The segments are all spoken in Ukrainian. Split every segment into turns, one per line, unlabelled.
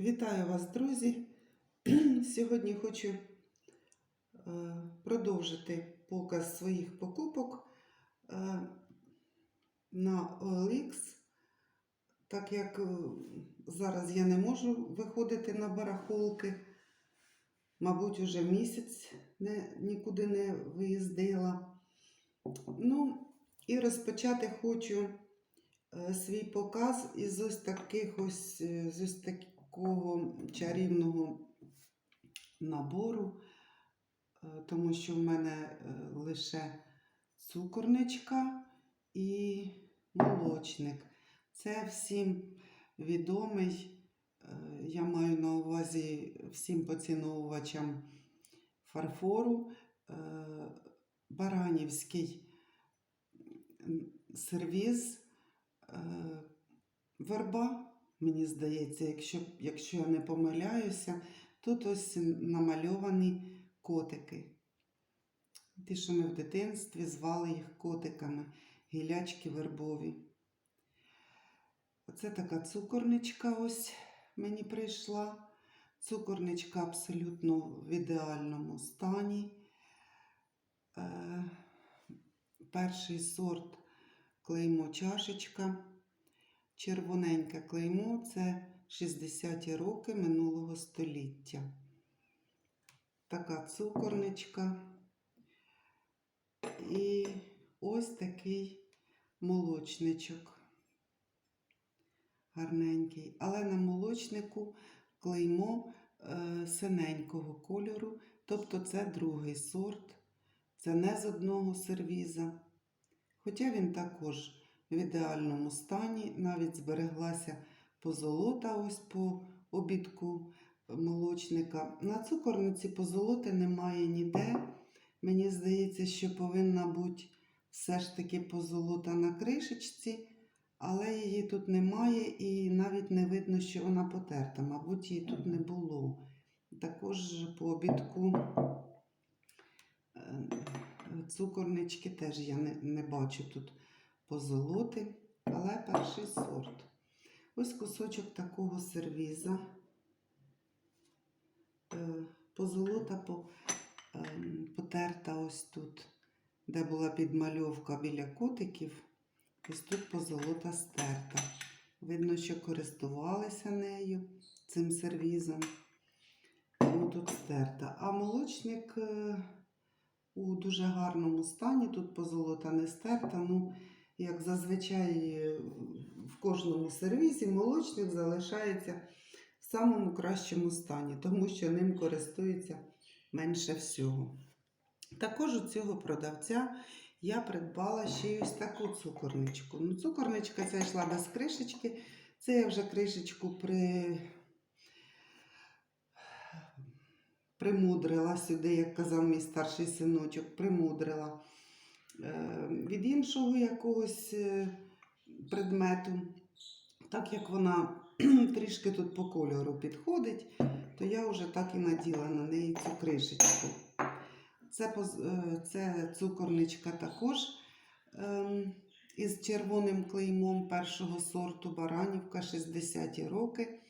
Вітаю вас, друзі! Сьогодні хочу е, продовжити показ своїх покупок е, на OLX, так як е, зараз я не можу виходити на барахолки. Мабуть, уже місяць не, нікуди не виїздила. Ну, і розпочати хочу свій показ із ось таких ось, з ось такого чарівного набору, е, тому що в мене е, лише цукорничка і молочник. Це всім відомий, е, я маю на увазі всім поціновувачам фарфору, Баранівський сервіз верба, мені здається, якщо, якщо я не помиляюся, тут ось намальовані котики. Ті, що ми в дитинстві звали їх котиками, гілячки вербові. Оце така цукорничка ось мені прийшла. Цукорничка абсолютно в ідеальному стані. Е, перший сорт клеймо чашечка. Червоненьке клеймо це 60-ті роки минулого століття. Така цукорничка. І ось такий молочничок. Гарненький. Але на молочнику клеймо е, синенького кольору, тобто це другий сорт, це не з одного сервіза. Хоча він також в ідеальному стані, навіть збереглася позолота ось по обідку молочника. На цукорниці позолоти немає ніде. Мені здається, що повинна бути все ж таки позолота на кришечці, але її тут немає і навіть не видно, що вона потерта. Мабуть, її тут не було. Також по обідку е, цукорнички теж я не, не бачу тут позолоти, але перший сорт. Ось кусочок такого сервіза. Е, Позолота ем, потерта ось тут, де була підмальовка біля котиків. Ось тут позолота стерта. Видно, що користувалися нею цим сервізом. Тому тут стерта. А молочник е, у дуже гарному стані. Тут позолота не стерта. Ну, як зазвичай е, в кожному сервізі, молочник залишається в самому кращому стані, тому що ним користується менше всього. Також у цього продавця я придбала ще й ось таку цукорничку. Ну, цукорничка ця йшла без кришечки. Це я вже кришечку при... примудрила сюди, як казав мій старший синочок, примудрила. Е, від іншого якогось е, предмету, так як вона трішки тут по кольору підходить, то я вже так і наділа на неї цю кришечку. Це, е, це цукорничка також ем, із червоним клеймом першого сорту Баранівка 60-ті роки.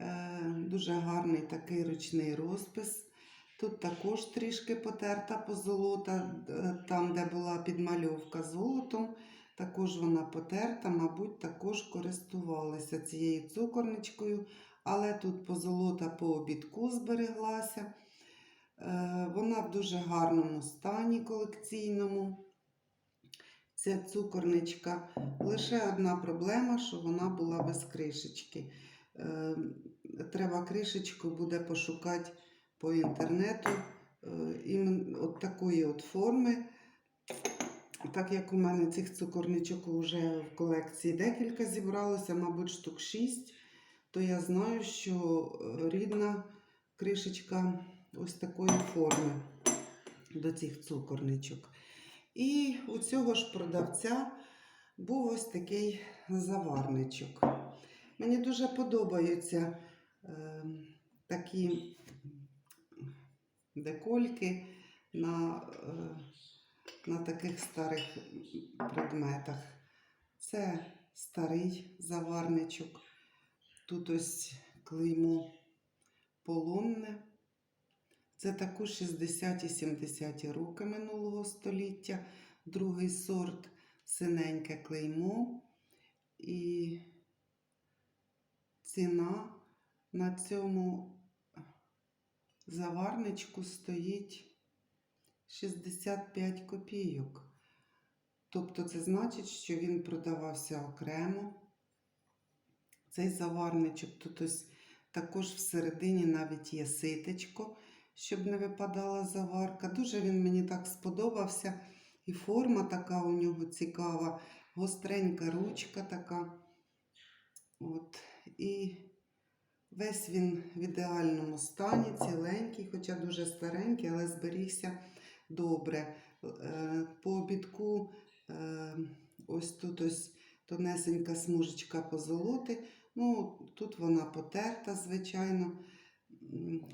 Е, Дуже гарний такий ручний розпис. Тут також трішки потерта позолота, е, там, де була підмальовка золотом, також вона потерта, мабуть, також користувалися цією цукорничкою, але тут позолота по обідку збереглася. Е, Вона в дуже гарному стані колекційному. Ця цукорничка. Лише одна проблема, що вона була без кришечки. Е, Треба кришечку буде пошукати по інтернету е, от такої от форми. Так як у мене цих цукорничок вже в колекції декілька зібралося, мабуть, штук 6, то я знаю, що рідна кришечка ось такої форми до цих цукорничок. І у цього ж продавця був ось такий заварничок. Мені дуже подобаються е, такі декольки на, е, на таких старих предметах. Це старий заварничок. Тут ось клеймо полонне. Це також 60-70 роки минулого століття. Другий сорт синеньке клеймо. І ціна на цьому заварничку стоїть 65 копійок. Тобто це значить, що він продавався окремо. Цей заварничок тут ось також всередині навіть є ситечко, щоб не випадала заварка. Дуже він мені так сподобався. І форма така у нього цікава, гостренька ручка така. От. І весь він в ідеальному стані, ціленький, хоча дуже старенький, але зберігся добре. Е, По обідку е, ось тут ось тонесенька смужечка позолоти. Ну, тут вона потерта, звичайно.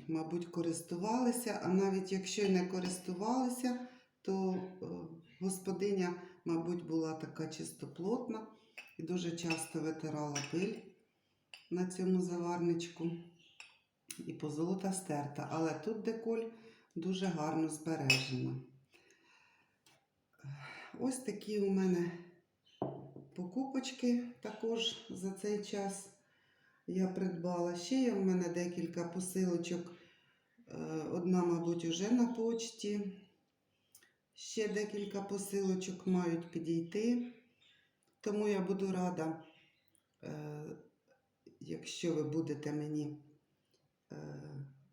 Мабуть, користувалися, а навіть якщо й не користувалися, то е, господиня, мабуть, була така чистоплотна і дуже часто витирала пиль на цьому заварничку. І позолота стерта. Але тут деколь дуже гарно збережена. Ось такі у мене покупочки також за цей час я придбала. Ще є в мене декілька посилочок. Е, Одна, мабуть, уже на почті. Ще декілька посилочок мають підійти. Тому я буду рада, е, якщо ви будете мені е,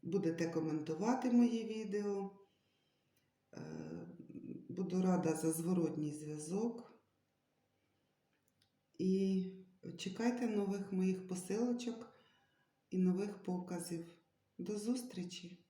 будете коментувати мої відео. Е, Буду рада за зворотній зв'язок. І чекайте нових моїх посилочок і нових показів. До зустрічі!